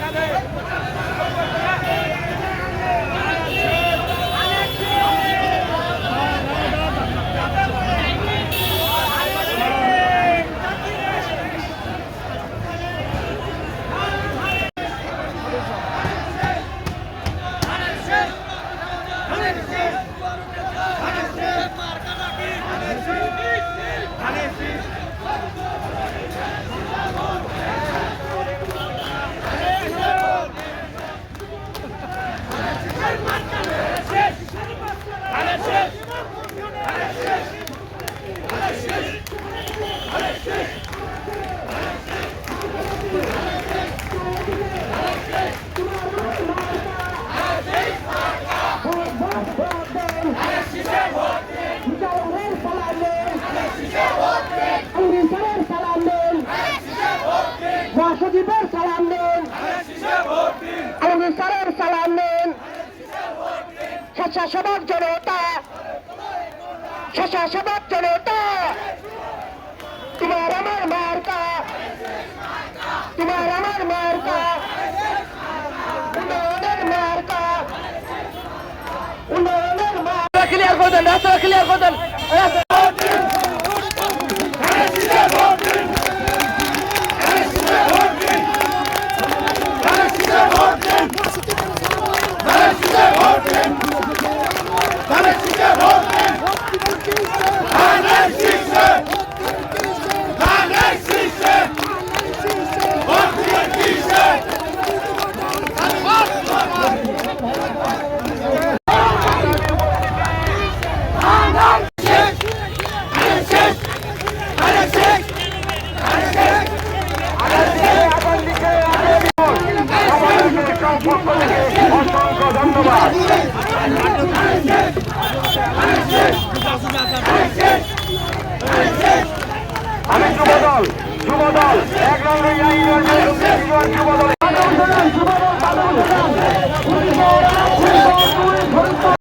Cadê? Cadê? Salamın. Angisalar salamın. Vahşediber salamın. Angisalar salamın. স্বেচ্ছাসেবক জনতা স্বেচ্ছাসেবক জনতা তোমার আমার মার্কা। তোমার আমার মার্কা। উন্নয়নের মার্কা। উন্নয়নের মার্কা। ক্লিয়ার করে দেন, রাস্তা ক্লিয়ার করে দেন। রাস্তা আমি যুবদল যুবদল এক নম্বর যুবদল